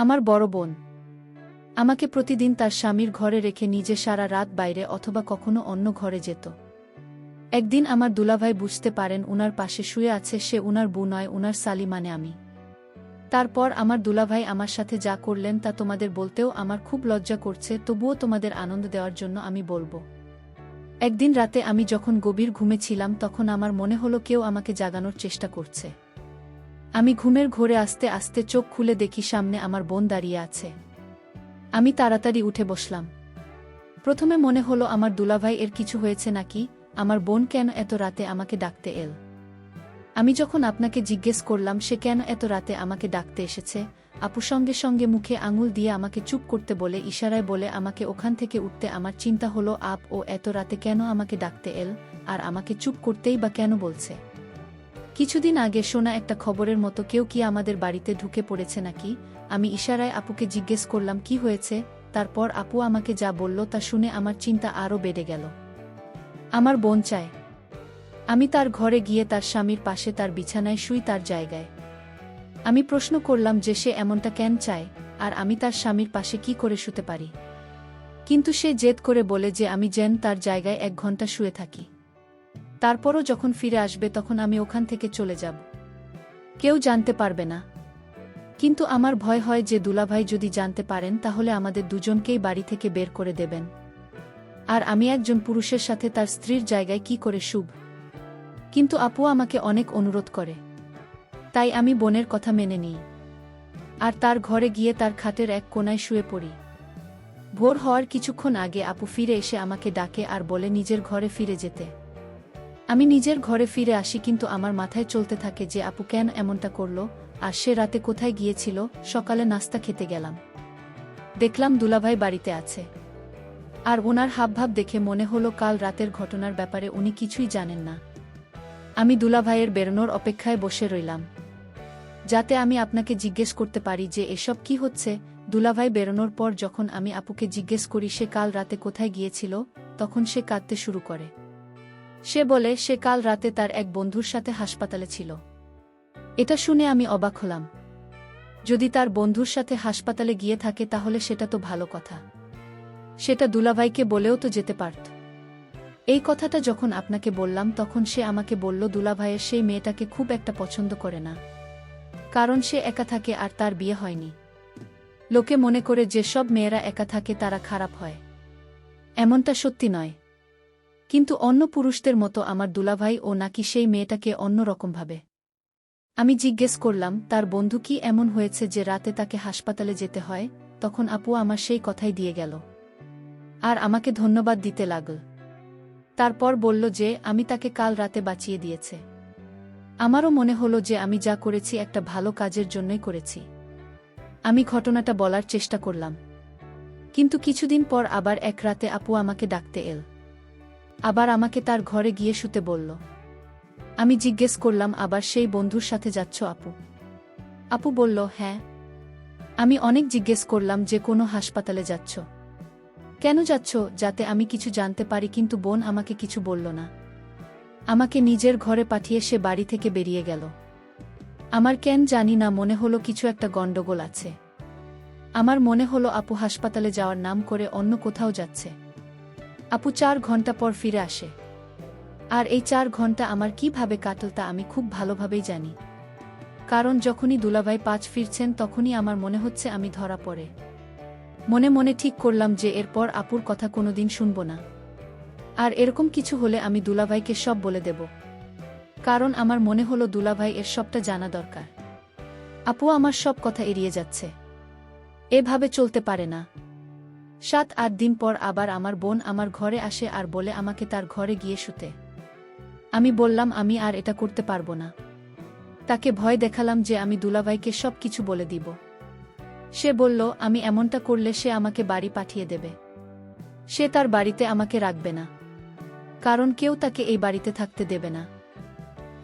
আমার বড় বোন। আমাকে প্রতিদিন তার স্বামীর ঘরে রেখে নিজে সারা রাত বাইরে অথবা কখনো অন্য ঘরে যেত। একদিন আমার দুলাভাই বুঝতে পারেন উনার পাশে শুয়ে আছে সে উনার বউ নয়, উনার সালি মানে আমি। তারপর আমার দুলাভাই আমার সাথে যা করলেন তা তোমাদের বলতেও আমার খুব লজ্জা করছে, তবুও তোমাদের আনন্দ দেওয়ার জন্য আমি বলব। একদিন রাতে আমি যখন গভীর ঘুমে ছিলাম, তখন আমার মনে হলো কেউ আমাকে জাগানোর চেষ্টা করছে। আমি ঘুমের ঘোরে আস্তে আস্তে চোখ খুলে দেখি সামনে আমার বোন দাঁড়িয়ে আছে। আমি তাড়াতাড়ি উঠে বসলাম। প্রথমে মনে হলো আমার দুলাভাই এর কিছু হয়েছে নাকি, আমার বোন কেন এত রাতে আমাকে ডাকতে এল? আমি যখন আপনাকে জিজ্ঞেস করলাম সে কেন এত রাতে আমাকে ডাকতে এসেছে, আপু সঙ্গে সঙ্গে মুখে আঙুল দিয়ে আমাকে চুপ করতে বলে, ইশারায় বলে আমাকে ওখান থেকে উঠতে আমার চিন্তা হলো, আপ ও এত রাতে কেন আমাকে ডাকতে এল, আর আমাকে চুপ করতেই বা কেন বলছে? কিছুদিন আগে শোনা একটা খবরের মতো কেউ কি আমাদের বাড়িতে ঢুকে পড়েছে নাকি? আমি ইশারায় আপুকে জিজ্ঞেস করলাম, কি হয়েছে? তারপর আপু আমাকে যা বলল তা শুনে আমার চিন্তা আরও বেড়ে গেল। আমার বোন চায়। আমি তার ঘরে গিয়ে তার স্বামীর পাশে তার বিছানায় শুই তার জায়গায়। আমি প্রশ্ন করলাম যে সে এমনটা কেন চায়, আর আমি তার স্বামীর পাশে কি করে শুতে পারি? কিন্তু সে জেদ করে বলে যে আমি যেন তার জায়গায় এক ঘণ্টা শুয়ে থাকি। তারপরও যখন ফিরে আসবে তখন আমি ওখান থেকে চলে যাব। কেউ জানতে পারবে না। কিন্তু আমার ভয় হয় যে দুলাভাই যদি জানতে পারেন তাহলে আমাদের দুজনকেই বাড়ি থেকে বের করে দেবেন। আর আমি একজন পুরুষের সাথে তার স্ত্রীর জায়গায় কি করে শুভ কিন্তু আপু আমাকে অনেক অনুরোধ করে। তাই আমি বোনের কথা মেনে নিই। আর তার ঘরে গিয়ে তার খাটের এক কোনায় শুয়ে পড়ি। ভোর হওয়ার কিছুক্ষণ আগে আপু ফিরে এসে আমাকে ডাকে আর বলে নিজের ঘরে ফিরে যেতে। আমি নিজের ঘরে ফিরে আসি কিন্তু আমার মাথায় চলতে থাকে যে আপু কেন এমনটা করল, আর সে রাতে কোথায় গিয়েছিল, সকালে নাস্তা খেতে গেলাম। দেখলাম দুলাভাই বাড়িতে আছে। আর ওনার হাবভাব দেখে মনে হলো কাল রাতের ঘটনার ব্যাপারে উনি কিছুই জানেন না। আমি দুলাভাইয়ের বেরোনোর অপেক্ষায় বসে রইলাম। যাতে আমি আপনাকে জিজ্ঞেস করতে পারি যে এসব কি হচ্ছে, দুলাভাই বেরোনোর পর যখন আমি আপুকে জিজ্ঞেস করি সে কাল রাতে কোথায় গিয়েছিল, তখন সে কাঁদতে শুরু করে। সে বলে, সে কাল রাতে তার এক বন্ধুর সাথে হাসপাতালে ছিল। এটা শুনে আমি অবাক হলাম। যদি তার বন্ধুর সাথে হাসপাতালে গিয়ে থাকে, তাহলে সেটা তো ভালো কথা। সেটা দুলাভাইকে বলেও তো যেতে পারত। এই কথাটা যখন আপনাকে বললাম, তখন সে আমাকে বলল, দুলাভাইয়ের সেই মেয়েটাকে খুব একটা পছন্দ করে না। কারণ সে একা থাকে আর তার বিয়ে হয়নি। লোকে মনে করে যে সব মেয়েরা একা থাকে, তারা খারাপ হয়। এমনটা সত্যি নয়। কিন্তু অন্য পুরুষদের মতো আমার দুলাভাই ও নাকি সেই মেয়েটাকে অন্য রকম ভাবে আমি জিজ্ঞেস করলাম, তার বন্ধু কি এমন হয়েছে যে রাতে তাকে হাসপাতালে যেতে হয়? তখন আপু আমার সেই কথাই দিয়ে গেল। আর আমাকে ধন্যবাদ দিতে লাগল। তারপর বলল যে, আমি তাকে কাল রাতে বাঁচিয়ে দিয়েছে। আমারও মনে হলো যে আমি যা করেছি একটা ভালো কাজের জন্যই করেছি। আমি ঘটনাটা বলার চেষ্টা করলাম। কিন্তু কিছুদিন পর আবার এক রাতে আপু আমাকে ডাকতে এল। আবার আমাকে তার ঘরে গিয়ে শুতে বলল, আমি জিজ্ঞেস করলাম, আবার সেই বন্ধুর সাথে যাচ্ছ আপু? আপু বলল হ্যাঁ। আমি অনেক জিজ্ঞেস করলাম, যে কোনো হাসপাতালে যাচ্ছ? কেন যাচ্ছ? যাতে আমি কিছু জানতে পারি। কিন্তু বোন আমাকে কিছু বলল না। আমাকে নিজের ঘরে পাঠিয়ে সে বাড়ি থেকে বেরিয়ে গেল। আমার কেন জানি না, মনে হলো কিছু একটা গণ্ডগোল আছে। আমার মনে হলো আপু হাসপাতালে যাওয়ার নাম করে অন্য কোথাও যাচ্ছে। আপু চার ঘণ্টা পর ফিরে আসে। আর এই চার ঘণ্টা আমার কীভাবে কাটল তা আমি খুব ভালোভাবেই জানি। কারণ যখনই দুলাভাই পাঁচ ফিরছেন তখনই আমার মনে হচ্ছে আমি ধরা পড়ে। মনে মনে ঠিক করলাম যে এরপর আপুর কথা কোনোদিন শুনব না। আর এরকম কিছু হলে আমি দুলাভাইকে সব বলে দেব। কারণ আমার মনে হলো দুলাভাই এর সবটা জানা দরকার। আপু আমার সব কথা এড়িয়ে যাচ্ছে। এভাবে চলতে পারে না। সাত আট দিন পর আবার আমার বোন আমার ঘরে আসে আর বলে আমাকে তার ঘরে গিয়ে শুতে। আমি বললাম, আমি আর এটা করতে পারব না। তাকে ভয় দেখালাম যে আমি দুলাভাইকে সব কিছু বলে দিব। সে বলল, আমি এমনটা করলে সে আমাকে বাড়ি পাঠিয়ে দেবে। সে তার বাড়িতে আমাকে রাখবে না। কারণ কেউ তাকে এই বাড়িতে থাকতে দেবে না।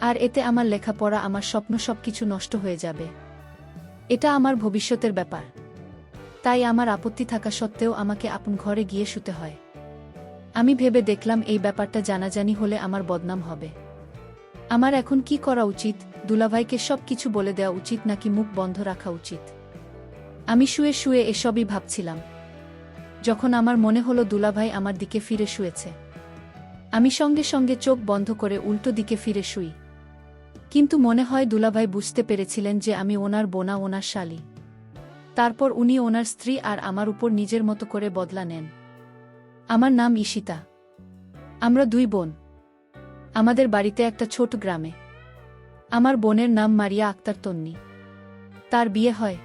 আর এতে আমার লেখাপড়া, আমার স্বপ্ন সব কিছু নষ্ট হয়ে যাবে। এটা আমার ভবিষ্যতের ব্যাপার। তাই আমার আপত্তি থাকা সত্ত্বেও আমাকে আপন ঘরে গিয়ে শুতে হয়। আমি ভেবে দেখলাম এই ব্যাপারটা জানাজানি হলে আমার বদনাম হবে। আমার এখন কি করা উচিত? দুলাভাইকে সব কিছু বলে দেওয়া উচিত নাকি মুখ বন্ধ রাখা উচিত? আমি শুয়ে শুয়ে এসবই ভাবছিলাম। যখন আমার মনে হলো দুলাভাই আমার দিকে ফিরে শুয়েছে। আমি সঙ্গে সঙ্গে চোখ বন্ধ করে উল্টো দিকে ফিরে শুই। কিন্তু মনে হয় দুলাভাই বুঝতে পেরেছিলেন যে আমি ওনার বোনা, ওনার শালী। তারপর উনি ওনার স্ত্রী আর আমার উপর নিজের মতো করে বদলা নেন। আমার নাম ঈশিতা। আমরা দুই বোন। আমাদের বাড়িতে একটা ছোট গ্রামে। আমার বোনের নাম মারিয়া আক্তার তন্নি। তার বিয়ে হয়।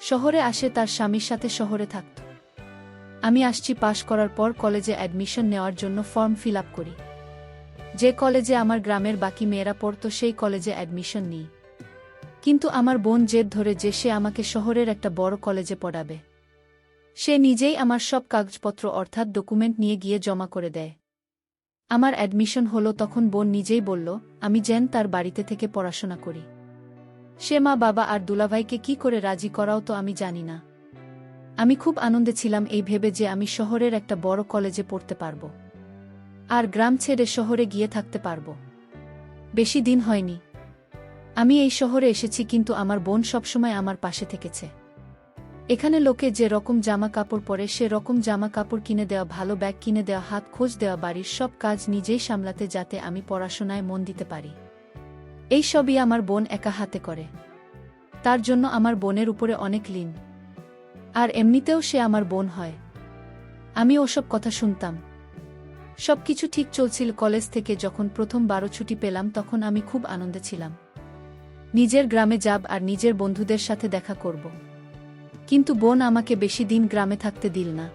শহরে আসে তার স্বামীর সাথে শহরে থাকত। আমি আসছি পাশ করার পর কলেজে অ্যাডমিশন নেওয়ার জন্য ফর্ম ফিল করি। যে কলেজে আমার গ্রামের বাকি মেয়েরা পড়তো সেই কলেজে অ্যাডমিশন নিই। কিন্তু আমার বোন জেদ ধরে যে সে আমাকে শহরের একটা বড় কলেজে পড়াবে। সে নিজেই আমার সব কাগজপত্র অর্থাৎ ডকুমেন্ট নিয়ে গিয়ে জমা করে দেয়। আমার অ্যাডমিশন হলো তখন বোন নিজেই বলল, আমি যেন তার বাড়িতে থেকে পড়াশোনা করি। সে মা, বাবা আর দুলাভাইকে কি করে রাজি করাও তো আমি জানি না। আমি খুব আনন্দে ছিলাম এই ভেবে যে আমি শহরের একটা বড় কলেজে পড়তে পারব। আর গ্রাম ছেড়ে শহরে গিয়ে থাকতে পারব। বেশি দিন হয়নি। আমি এই শহরে এসেছি কিন্তু আমার বোন সবসময় আমার পাশে থেকেছে। এখানে লোকে যে রকম জামা কাপড় পরে, সে রকম জামা কাপড় কিনে দেওয়া ভালো, ব্যাগ কিনে দেওয়া, হাত খোঁজ দেওয়া, বাড়ির সব কাজ নিজেই সামলাতে যাতে আমি পড়াশোনায় মন দিতে পারি। এই সবই আমার বোন একা হাতে করে। তার জন্য আমার বোনের উপরে অনেক লিন। আর এমনিতেও সে আমার বোন হয়। আমি ওসব কথা শুনতাম। সবকিছু ঠিক চলছিল কলেজ থেকে যখন প্রথম বারো ছুটি পেলাম, তখন আমি খুব আনন্দে ছিলাম। নিজের গ্রামে যাব আর নিজের বন্ধুদের সাথে দেখা করব। কিন্তু বোন আমাকে বেশি দিন গ্রামে থাকতে দিল না।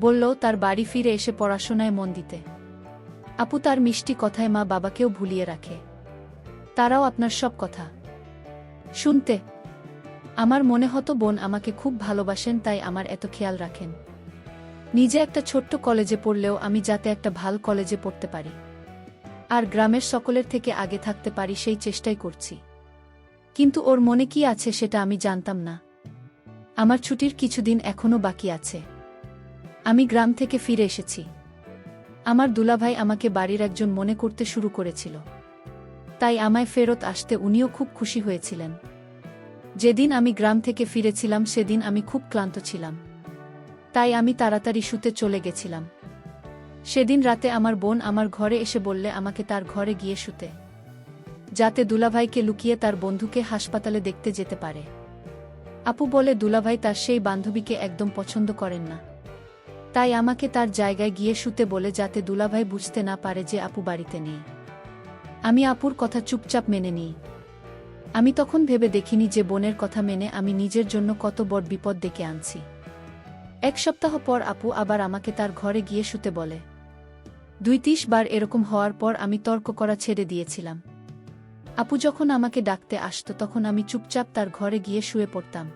বলল, তার বাড়ি ফিরে এসে পড়াশোনায় মন দিতে। আপু তার মিষ্টি কথায় মা বাবাকেও ভুলিয়ে রাখে। তারাও আপনার সব কথা। শুনতে। আমার মনে হতো বোন আমাকে খুব ভালোবাসেন, তাই আমার এত খেয়াল রাখেন। নিজে একটা ছোট্ট কলেজে পড়লেও আমি যাতে একটা ভালো কলেজে পড়তে পারি। আর গ্রামের সকলের থেকে আগে থাকতে পারি সেই চেষ্টাই করছি। কিন্তু ওর মনে কি আছে সেটা আমি জানতাম না। আমার ছুটির কিছুদিন এখনও বাকি আছে। আমি গ্রাম থেকে ফিরে এসেছি। আমার দুলাভাই আমাকে বাড়ির একজন মনে করতে শুরু করেছিল। তাই আমায় ফেরত আসতে উনিও খুব খুশি হয়েছিলেন। যেদিন আমি গ্রাম থেকে ফিরেছিলাম সেদিন আমি খুব ক্লান্ত ছিলাম। তাই আমি তাড়াতাড়ি শুতে চলে গেছিলাম। সেদিন রাতে আমার বোন আমার ঘরে এসে বললে আমাকে তার ঘরে গিয়ে শুতে। যাতে দুলাভাইকে লুকিয়ে তার বন্ধুকে হাসপাতালে দেখতে যেতে পারে। আপু বলে, দুলাভাই তার সেই বান্ধবীকে একদম পছন্দ করেন না। তাই আমাকে তার জায়গায় গিয়ে শুতে বলে, যাতে দুলাভাই বুঝতে না পারে যে আপু বাড়িতে নেই। আমি আপুর কথা চুপচাপ মেনে নিই। আমি তখন ভেবে দেখিনি যে বোনের কথা মেনে আমি নিজের জন্য কত বড় বিপদ ডেকে আনছি। এক সপ্তাহ পর আপু আবার আমাকে তার ঘরে গিয়ে শুতে বলে, দুই তিস বার এরকম হওয়ার পর আমি তর্ক করা ছেড়ে দিয়েছিলাম। আপু যখন আমাকে ডাকতে আসত, তখন আমি চুপচাপ তার ঘরে গিয়ে শুয়ে পড়তাম।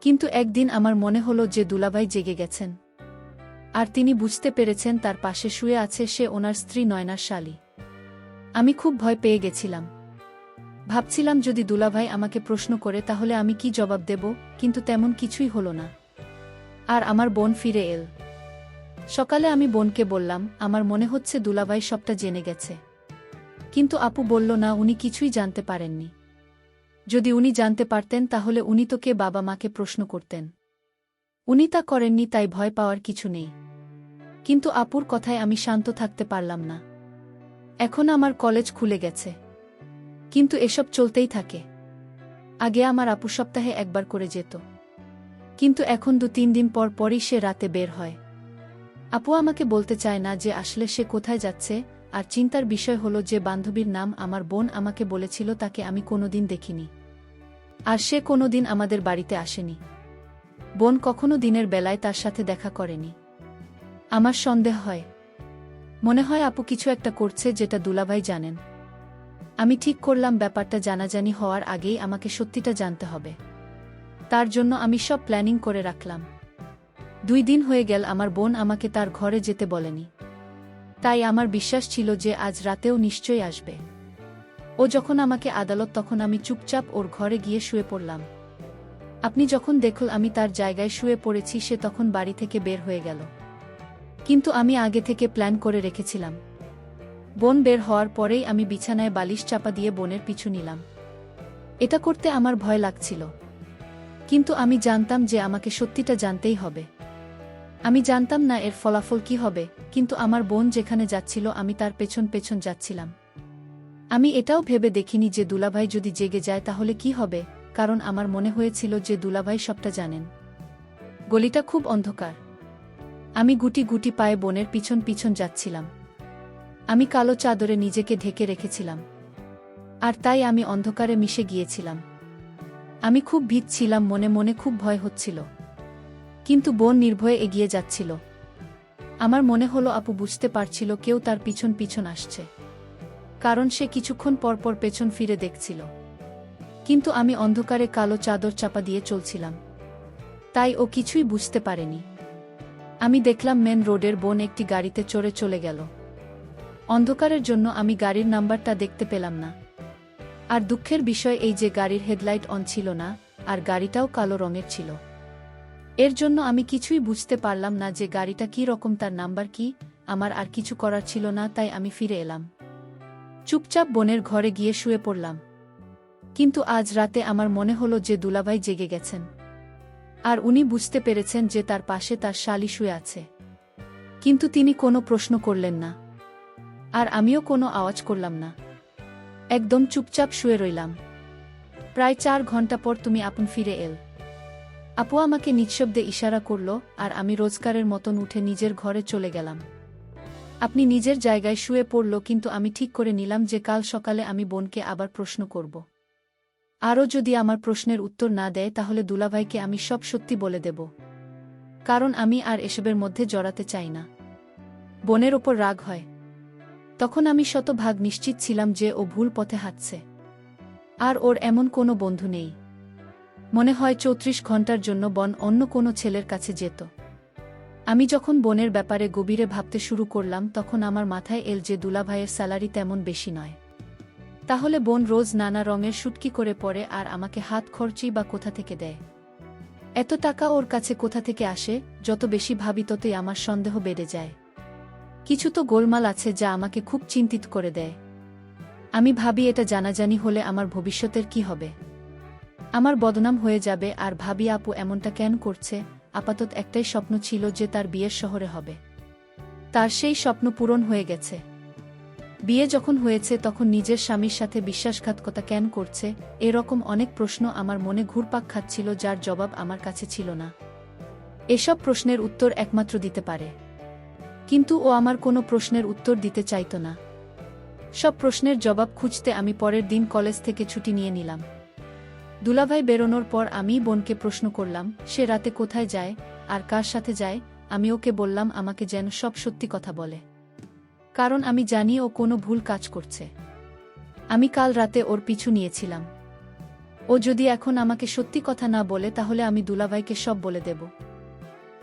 কিন্তু একদিন আমার মনে হলো যে দুলাভাই জেগে গেছেন। আর তিনি বুঝতে পেরেছেন তার পাশে শুয়ে আছে সে ওনার স্ত্রী নয়নার শালী। আমি খুব ভয় পেয়ে গেছিলাম। ভাবছিলাম যদি দুলাভাই আমাকে প্রশ্ন করে, তাহলে আমি কি জবাব দেব, কিন্তু তেমন কিছুই হলো না। আর আমার বোন ফিরে এল। সকালে আমি বোনকে বললাম, আমার মনে হচ্ছে দুলাভাই সবটা জেনে গেছে। কিন্তু আপু বলল, না, উনি কিছুই জানতে পারেননি। যদি উনি জানতে পারতেন, তাহলে উনি তো কে, বাবা মাকে প্রশ্ন করতেন। উনি তা করেননি, তাই ভয় পাওয়ার কিছু নেই। কিন্তু আপুর কথায় আমি শান্ত থাকতে পারলাম না। এখন আমার কলেজ খুলে গেছে। কিন্তু এসব চলতেই থাকে। আগে আমার আপু সপ্তাহে একবার করে যেত। কিন্তু এখন দু তিন দিন পর পরই সে রাতে বের হয়। আপু আমাকে বলতে চায় না যে আসলে সে কোথায় যাচ্ছে আর চিন্তার বিষয় হলো যে বান্ধবীর নাম আমার বোন আমাকে বলেছিল তাকে আমি কোনোদিন দেখিনি। আর সে কোনোদিন আমাদের বাড়িতে আসেনি। বোন কখনো দিনের বেলায় তার সাথে দেখা করেনি। আমার সন্দেহ হয়। মনে হয় আপু কিছু একটা করছে যেটা দুলাভাই জানেন। আমি ঠিক করলাম ব্যাপারটা জানাজানি হওয়ার আগেই আমাকে সত্যিটা জানতে হবে। তার জন্য আমি সব প্ল্যানিং করে রাখলাম। দুই দিন হয়ে গেল আমার বোন আমাকে তার ঘরে যেতে বলেনি। তাই আমার বিশ্বাস ছিল যে আজ রাতেও নিশ্চয়ই আসবে। ও যখন আমাকে আদালত, তখন আমি চুপচাপ ওর ঘরে গিয়ে শুয়ে পড়লাম। আপনি যখন দেখল আমি তার জায়গায় শুয়ে পড়েছি, সে তখন বাড়ি থেকে বের হয়ে গেল। কিন্তু আমি আগে থেকে প্ল্যান করে রেখেছিলাম। বোন বের হওয়ার পরেই আমি বিছানায় বালিশ চাপা দিয়ে বোনের পিছু নিলাম। এটা করতে আমার ভয় লাগছিল। কিন্তু আমি জানতাম যে আমাকে সত্যিটা জানতেই হবে। আমি জানতাম না এর ফলাফল কি হবে, কিন্তু আমার বোন যেখানে যাচ্ছিল আমি তার পেছন পেছন যাচ্ছিলাম। আমি এটাও ভেবে দেখিনি যে দুলাভাই যদি জেগে যায় তাহলে কি হবে, কারণ আমার মনে হয়েছিল যে দুলাভাই সবটা জানেন। গলিটা খুব অন্ধকার। আমি গুটি গুটি পায়ে বোনের পিছন পিছন যাচ্ছিলাম। আমি কালো চাদরে নিজেকে ঢেকে রেখেছিলাম। আর তাই আমি অন্ধকারে মিশে গিয়েছিলাম। আমি খুব ভীত ছিলাম, মনে মনে খুব ভয় হচ্ছিল। কিন্তু বোন নির্ভয়ে এগিয়ে যাচ্ছিল। আমার মনে হলো আপু বুঝতে পারছিল কেউ তার পিছন পিছন আসছে। কারণ সে কিছুক্ষণ পরপর পেছন ফিরে দেখছিল। কিন্তু আমি অন্ধকারে কালো চাদর চাপা দিয়ে চলছিলাম। তাই ও কিছুই বুঝতে পারেনি। আমি দেখলাম মেন রোডের বোন একটি গাড়িতে চড়ে চলে গেল। অন্ধকারের জন্য আমি গাড়ির নাম্বারটা দেখতে পেলাম না। আর দুঃখের বিষয় এই যে গাড়ির হেডলাইট অন ছিল না, আর গাড়িটাও কালো রঙের ছিল। এর জন্য আমি কিছুই বুঝতে পারলাম না যে গাড়িটা কি রকম, তার নাম্বার কি, আমার আর কিছু করার ছিল না, তাই আমি ফিরে এলাম। চুপচাপ বোনের ঘরে গিয়ে শুয়ে পড়লাম। কিন্তু আজ রাতে আমার মনে হলো যে দুলাভাই জেগে গেছেন। আর উনি বুঝতে পেরেছেন যে তার পাশে তার শালি শুয়ে আছে। কিন্তু তিনি কোনো প্রশ্ন করলেন না। আর আমিও কোনো আওয়াজ করলাম না। একদম চুপচাপ শুয়ে রইলাম। প্রায় চার ঘণ্টা পর তুমি আপন ফিরে এল। আপু আমাকে নিঃশব্দে ইশারা করল, আর আমি রোজগারের মতন উঠে নিজের ঘরে চলে গেলাম। আপনি নিজের জায়গায় শুয়ে পড়ল, কিন্তু আমি ঠিক করে নিলাম যে কাল সকালে আমি বোনকে আবার প্রশ্ন করব। আরও যদি আমার প্রশ্নের উত্তর না দেয়, তাহলে দুলাভাইকে আমি সব সত্যি বলে দেব। কারণ আমি আর এসবের মধ্যে জড়াতে চাই না। বোনের ওপর রাগ হয়। তখন আমি শতভাগ নিশ্চিত ছিলাম যে ও ভুল পথে হাঁটছে। আর ওর এমন কোনো বন্ধু নেই। মনে হয় চৌত্রিশ ঘণ্টার জন্য বন অন্য কোনো ছেলের কাছে যেত। আমি যখন বনের ব্যাপারে গভীরে ভাবতে শুরু করলাম, তখন আমার মাথায় এল যে দুলাভাইয়ের স্যালারি তেমন বেশি নয়। তাহলে বোন রোজ নানা রঙের শুটকি করে পড়ে আর আমাকে হাত খরচই বা কোথা থেকে দেয়? এত টাকা ওর কাছে কোথা থেকে আসে, যত বেশি ভাবি ততই আমার সন্দেহ বেড়ে যায়। কিছু তো গোলমাল আছে যা আমাকে খুব চিন্তিত করে দেয়। আমি ভাবি এটা জানাজানি হলে আমার ভবিষ্যতের কি হবে? আমার বদনাম হয়ে যাবে আর ভাবি আপু এমনটা কেন করছে? আপাতত একটাই স্বপ্ন ছিল যে তার বিয়ের শহরে হবে। তার সেই স্বপ্ন পূরণ হয়ে গেছে। বিয়ে যখন হয়েছে তখন নিজের স্বামীর সাথে বিশ্বাসঘাতকতা কেন করছে? এরকম অনেক প্রশ্ন আমার মনে ঘুরপাক খাচ্ছিল যার জবাব আমার কাছে ছিল না। এসব প্রশ্নের উত্তর একমাত্র দিতে পারে। কিন্তু ও আমার কোনো প্রশ্নের উত্তর দিতে চাইত না। সব প্রশ্নের জবাব খুঁজতে আমি পরের দিন কলেজ থেকে ছুটি নিয়ে নিলাম। দুলাভাই বেরোনোর পর আমি বোনকে প্রশ্ন করলাম, সে রাতে কোথায় যায়? আর কার সাথে যায়? আমি ওকে বললাম, আমাকে যেন সব সত্যি কথা বলে। কারণ আমি জানি ও কোনো ভুল কাজ করছে। আমি কাল রাতে ওর পিছু নিয়েছিলাম। ও যদি এখন আমাকে সত্যি কথা না বলে, তাহলে আমি দুলাভাইকে সব বলে দেব।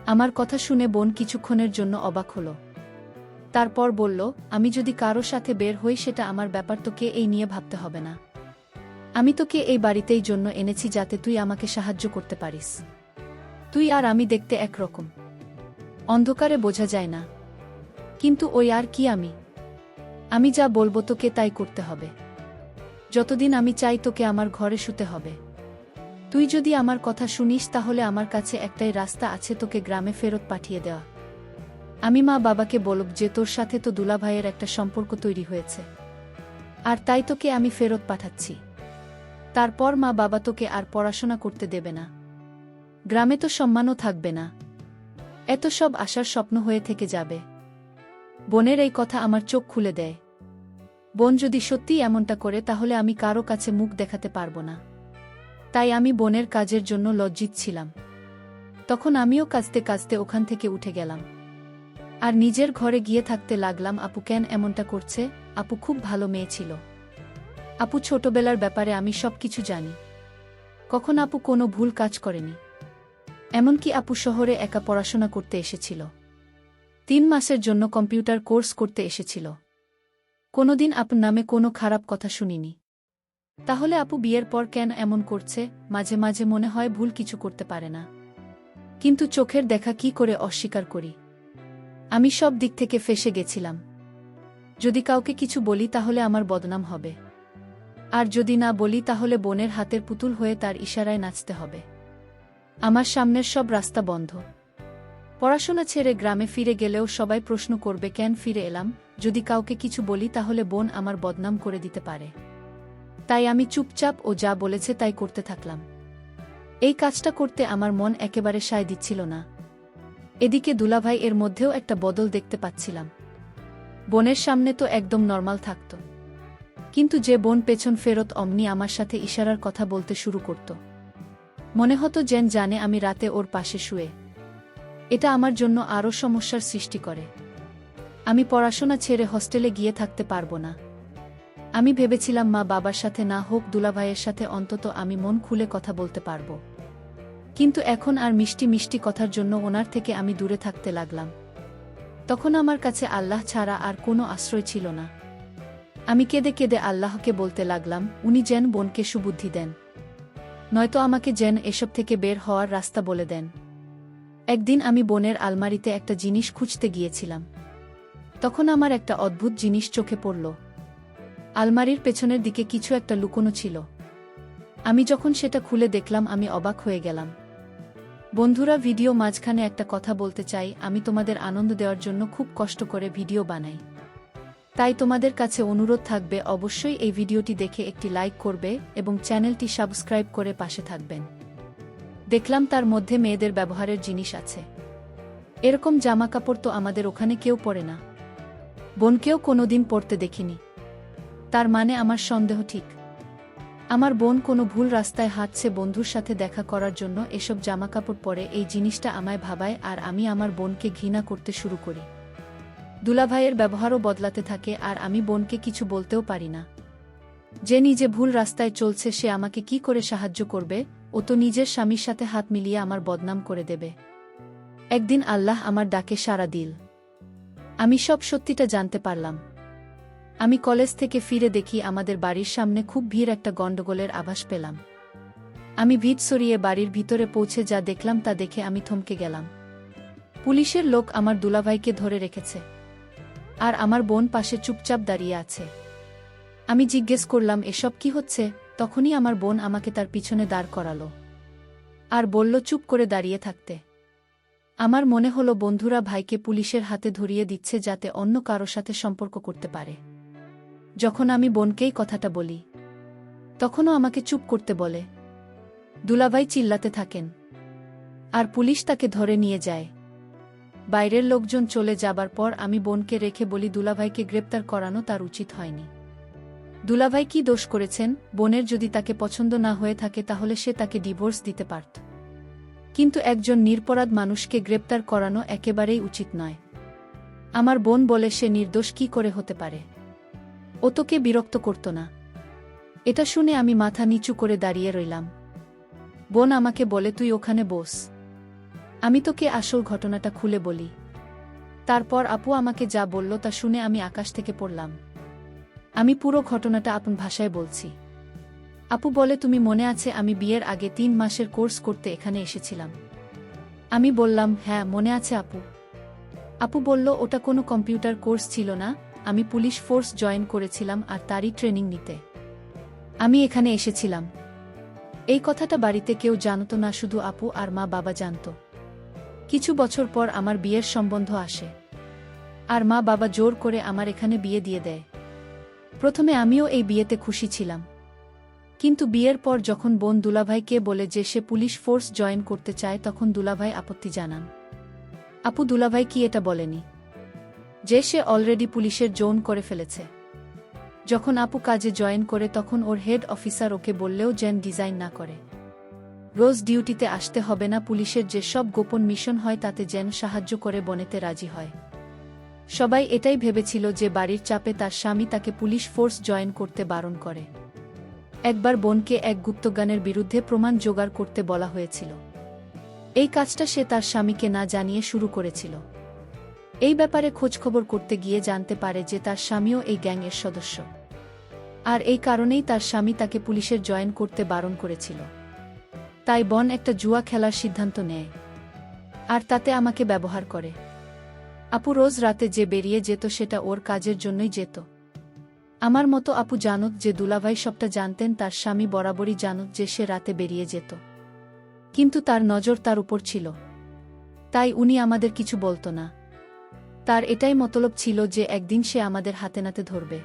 আমার কথা শুনে বোন কিছুক্ষণের জন্য অবাক হল। তারপর বলল, আমি যদি কারও সাথে বের হই, সেটা আমার ব্যাপার তোকে এই নিয়ে ভাবতে হবে না। আমি তোকে এই বাড়িতেই জন্য এনেছি যাতে তুই আমাকে সাহায্য করতে পারিস। তুই আর আমি দেখতে একরকম। অন্ধকারে বোঝা যায় না। কিন্তু ওই আর কি আমি? আমি যা বলব তোকে তাই করতে হবে। যতদিন আমি চাই তোকে আমার ঘরে শুতে হবে। তুই যদি আমার কথা শুনিস তাহলে আমার কাছে একটাই রাস্তা আছে তোকে গ্রামে ফেরত পাঠিয়ে দেওয়া। আমি মা বাবাকে বলব যে তোর সাথে তো দুলাভাইয়ের একটা সম্পর্ক তৈরি হয়েছে। আর তাই তোকে আমি ফেরত পাঠাচ্ছি। তারপর মা বাবা তোকে আর পড়াশোনা করতে দেবে না। গ্রামে তো সম্মানও থাকবে না। এত সব আশার স্বপ্ন হয়ে থেকে যাবে। বোনের এই কথা আমার চোখ খুলে দেয়। বোন যদি সত্যিই এমনটা করে, তাহলে আমি কারও কাছে মুখ দেখাতে পারব না। তাই আমি বোনের কাজের জন্য লজ্জিত ছিলাম। তখন আমিও কাজতে কাজতে ওখান থেকে উঠে গেলাম। আর নিজের ঘরে গিয়ে থাকতে লাগলাম, আপু কেন এমনটা করছে? আপু খুব ভালো মেয়ে ছিল। আপু ছোটবেলার ব্যাপারে আমি সব কিছু জানি। কখন আপু কোনো ভুল কাজ করেনি। এমনকি আপু শহরে একা পড়াশোনা করতে এসেছিল। তিন মাসের জন্য কম্পিউটার কোর্স করতে এসেছিল। কোনোদিন আপু নামে কোনো খারাপ কথা শুনিনি। তাহলে আপু বিয়ের পর কেন এমন করছে? মাঝে মাঝে মনে হয় ভুল কিছু করতে পারে না। কিন্তু চোখের দেখা কি করে অস্বীকার করি? আমি সব দিক থেকে ফেসে গেছিলাম। যদি কাউকে কিছু বলি তাহলে আমার বদনাম হবে। আর যদি না বলি তাহলে বোনের হাতের পুতুল হয়ে তার ইশারায় নাচতে হবে। আমার সামনের সব রাস্তা বন্ধ। পড়াশোনা ছেড়ে গ্রামে ফিরে গেলেও সবাই প্রশ্ন করবে, কেন ফিরে এলাম? যদি কাউকে কিছু বলি তাহলে বোন আমার বদনাম করে দিতে পারে। তাই আমি চুপচাপ ও যা বলেছে তাই করতে থাকলাম। এই কাজটা করতে আমার মন একেবারে সায় দিচ্ছিল না। এদিকে দুলাভাই এর মধ্যেও একটা বদল দেখতে পাচ্ছিলাম। বোনের সামনে তো একদম নর্মাল থাকত। কিন্তু যে বোন পেছন ফেরত অমনি আমার সাথে ইশারার কথা বলতে শুরু করত। মনে হতো যেন জানে আমি রাতে ওর পাশে শুয়ে। এটা আমার জন্য আরও সমস্যার সৃষ্টি করে। আমি পড়াশোনা ছেড়ে হস্টেলে গিয়ে থাকতে পারব না। আমি ভেবেছিলাম মা বাবার সাথে না হোক দুলাভাইয়ের সাথে অন্তত আমি মন খুলে কথা বলতে পারব। কিন্তু এখন আর মিষ্টি মিষ্টি কথার জন্য ওনার থেকে আমি দূরে থাকতে লাগলাম। তখন আমার কাছে আল্লাহ ছাড়া আর কোনো আশ্রয় ছিল না। আমি কেঁদে কেঁদে আল্লাহকে বলতে লাগলাম, উনি যেন বোনকে সুবুদ্ধি দেন। নয়তো আমাকে যেন এসব থেকে বের হওয়ার রাস্তা বলে দেন। একদিন আমি বোনের আলমারিতে একটা জিনিস খুঁজতে গিয়েছিলাম। তখন আমার একটা অদ্ভুত জিনিস চোখে পড়ল। আলমারির পেছনের দিকে কিছু একটা লুকোনো ছিল। আমি যখন সেটা খুলে দেখলাম, আমি অবাক হয়ে গেলাম। বন্ধুরা, ভিডিও মাঝখানে একটা কথা বলতে চাই। আমি তোমাদের আনন্দ দেওয়ার জন্য খুব কষ্ট করে ভিডিও বানাই। তাই তোমাদের কাছে অনুরোধ থাকবে অবশ্যই এই ভিডিওটি দেখে একটি লাইক করবে এবং চ্যানেলটি সাবস্ক্রাইব করে পাশে থাকবেন। দেখলাম তার মধ্যে মেয়েদের ব্যবহারের জিনিস আছে। এরকম জামাকাপড় তো আমাদের ওখানে কেউ পরে না। বোনকেও কোনোদিন পরতে দেখিনি। তার মানে আমার সন্দেহ ঠিক। আমার বোন কোনো ভুল রাস্তায় হাঁটছে বন্ধুর সাথে দেখা করার জন্য এসব জামাকাপড় পরে এই জিনিসটা আমায় ভাবায় আর আমি আমার বোনকে ঘৃণা করতে শুরু করি। দুলাভাইয়ের ব্যবহারও বদলাতে থাকে আর আমি বোনকে কিছু বলতেও পারি না। যে নিজে ভুল রাস্তায় চলছে সে আমাকে কি করে সাহায্য করবে? ও তো নিজের স্বামীর সাথে হাত মিলিয়ে আমার বদনাম করে দেবে। একদিন আল্লাহ আমার ডাকে সাড়া দিল। আমি সব সত্যিটা জানতে পারলাম। আমি কলেজ থেকে ফিরে দেখি আমাদের বাড়ির সামনে খুব ভিড় একটা গণ্ডগোলের আভাস পেলাম। আমি ভিড় সরিয়ে বাড়ির ভিতরে পৌঁছে যা দেখলাম তা দেখে আমি থমকে গেলাম। পুলিশের লোক আমার দুলাভাইকে ধরে রেখেছে। আর আমার বোন পাশে চুপচাপ দাঁড়িয়ে আছে। আমি জিজ্ঞেস করলাম, এসব কি হচ্ছে? তখনই আমার বোন আমাকে তার পিছনে দাঁড় করালো আর বলল, চুপ করে দাঁড়িয়ে থাকতে। আমার মনে হলো, বন্ধুরা ভাইকে পুলিশের হাতে ধরিয়ে দিচ্ছে যাতে অন্য কারও সাথে সম্পর্ক করতে পারে। যখন আমি বোনকেই কথাটা বলি, তখনও আমাকে চুপ করতে বলে, দুলাভাই চিল্লাতে থাকেন। আর পুলিশ তাকে ধরে নিয়ে যায়। বাইরের লোকজন চলে যাবার পর আমি বোনকে রেখে বলি, দুলাভাইকে গ্রেপ্তার করানো তার উচিত হয়নি। দুলাভাই কি দোষ করেছেন? বোনের যদি তাকে পছন্দ না হয়ে থাকে, তাহলে সে তাকে ডিভোর্স দিতে পারত। কিন্তু একজন নিরপরাধ মানুষকে গ্রেপ্তার করানো একেবারেই উচিত নয়। আমার বোন বলে সে নির্দোষ, কি করে হতে পারে? ও তোকে বিরক্ত করত না। এটা শুনে আমি মাথা নিচু করে দাঁড়িয়ে রইলাম। বোন আমাকে বলে, তুই ওখানে বস। আমি তোকে আসল ঘটনাটা খুলে বলি। তারপর আপু আমাকে যা বলল তা শুনে আমি আকাশ থেকে পড়লাম। আমি পুরো ঘটনাটা আপন ভাষায় বলছি। আপু বলে, তুমি মনে আছে আমি বিয়ের আগে তিন মাসের কোর্স করতে এখানে এসেছিলাম? আমি বললাম হ্যাঁ মনে আছে আপু। আপু বলল, ওটা কোনো কম্পিউটার কোর্স ছিল না, আমি পুলিশ ফোর্স জয়েন করেছিলাম আর তারই ট্রেনিং নিতে। আমি এখানে এসেছিলাম। এই কথাটা বাড়িতে কেউ জানত না, শুধু আপু আর মা বাবা জানত। কিছু বছর পর আমার বিয়ের সম্বন্ধ আসে। আর মা বাবা জোর করে আমার এখানে বিয়ে দিয়ে দেয়। প্রথমে আমিও এই বিয়েতে খুশি ছিলাম। কিন্তু বিয়ের পর যখন বোন দুলাভাইকে বলে যে সে পুলিশ ফোর্স জয়েন করতে চায়, তখন দুলাভাই আপত্তি জানান। আপু, দুলাভাই কি এটা বলেনি? যে সে অলরেডি পুলিশের জোন করে ফেলেছে। যখন আপু কাজে জয়েন করে, তখন ওর হেড অফিসার ওকে বললেও যেন ডিজাইন না করে। রোজ ডিউটিতে আসতে হবে না, পুলিশের যে সব গোপন মিশন হয় তাতে যেন সাহায্য করে বনেতে রাজি হয়। সবাই এটাই ভেবেছিল যে বাড়ির চাপে তার স্বামী তাকে পুলিশ ফোর্স জয়েন করতে বারণ করে। একবার বোনকে এক গুপ্তগানের বিরুদ্ধে প্রমাণ জোগাড় করতে বলা হয়েছিল। এই কাজটা সে তার স্বামীকে না জানিয়ে শুরু করেছিল। এই ব্যাপারে খোঁজখবর করতে গিয়ে জানতে পারে যে তার স্বামীও এই গ্যাংয়ের সদস্য। আর এই কারণেই তার স্বামী তাকে পুলিশের জয়েন করতে বারণ করেছিল। তাই বন একটা জুয়া খেলার সিদ্ধান্ত নেয়, আর তাতে আমাকে ব্যবহার করে। আপু রোজ রাতে যে বেরিয়ে যেত সেটা ওর কাজের জন্যই যেত। আমার মতো আপু জানুক যে দুলাভাই সবটা জানতেন, তার স্বামী বরাবরই জানুক যে সে রাতে বেরিয়ে যেত। কিন্তু তার নজর তার উপর ছিল। তাই উনি আমাদের কিছু বলতো না। তার এটাই মতলব ছিল যে একদিন সে আমাদের হাতে নাতে ধরবে।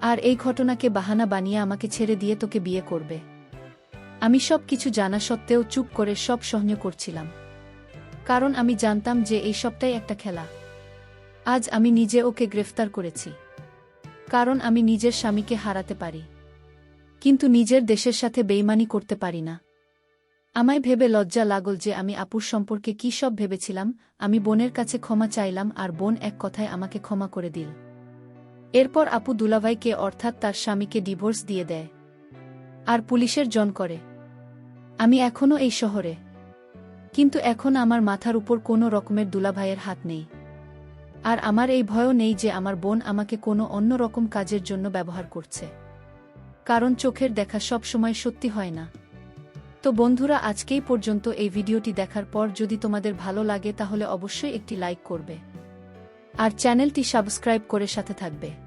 আর এই ঘটনাকে বাহানা বানিয়ে আমাকে ছেড়ে দিয়ে তোকে বিয়ে করবে। আমি সব কিছু জানা সত্ত্বেও চুপ করে সব সহ্য করছিলাম। কারণ আমি জানতাম যে এই সবটাই একটা খেলা। আজ আমি নিজে ওকে গ্রেফতার করেছি। কারণ আমি নিজের স্বামীকে হারাতে পারি। কিন্তু নিজের দেশের সাথে বেইমানি করতে পারি না। আমায় ভেবে লজ্জা লাগল যে আমি আপুর সম্পর্কে কী সব ভেবেছিলাম, আমি বোনের কাছে ক্ষমা চাইলাম আর বোন এক কথায় আমাকে ক্ষমা করে দিল। এরপর আপু দুলাভাইকে অর্থাৎ তার স্বামীকে ডিভোর্স দিয়ে দেয়। আর পুলিশের জন করে। আমি এখনও এই শহরে। কিন্তু এখন আমার মাথার উপর কোনো রকমের দুলাভাইয়ের হাত নেই। আর আমার এই ভয়ও নেই যে আমার বোন আমাকে কোনো অন্য রকম কাজের জন্য ব্যবহার করছে। কারণ চোখের দেখা সব সময় সত্যি হয় না। তো বন্ধুরা, আজকেই পর্যন্ত এই ভিডিওটি দেখার পর যদি তোমাদের ভালো লাগে তাহলে অবশ্যই একটি লাইক করবে। আর চ্যানেলটি সাবস্ক্রাইব করে সাথে থাকবে।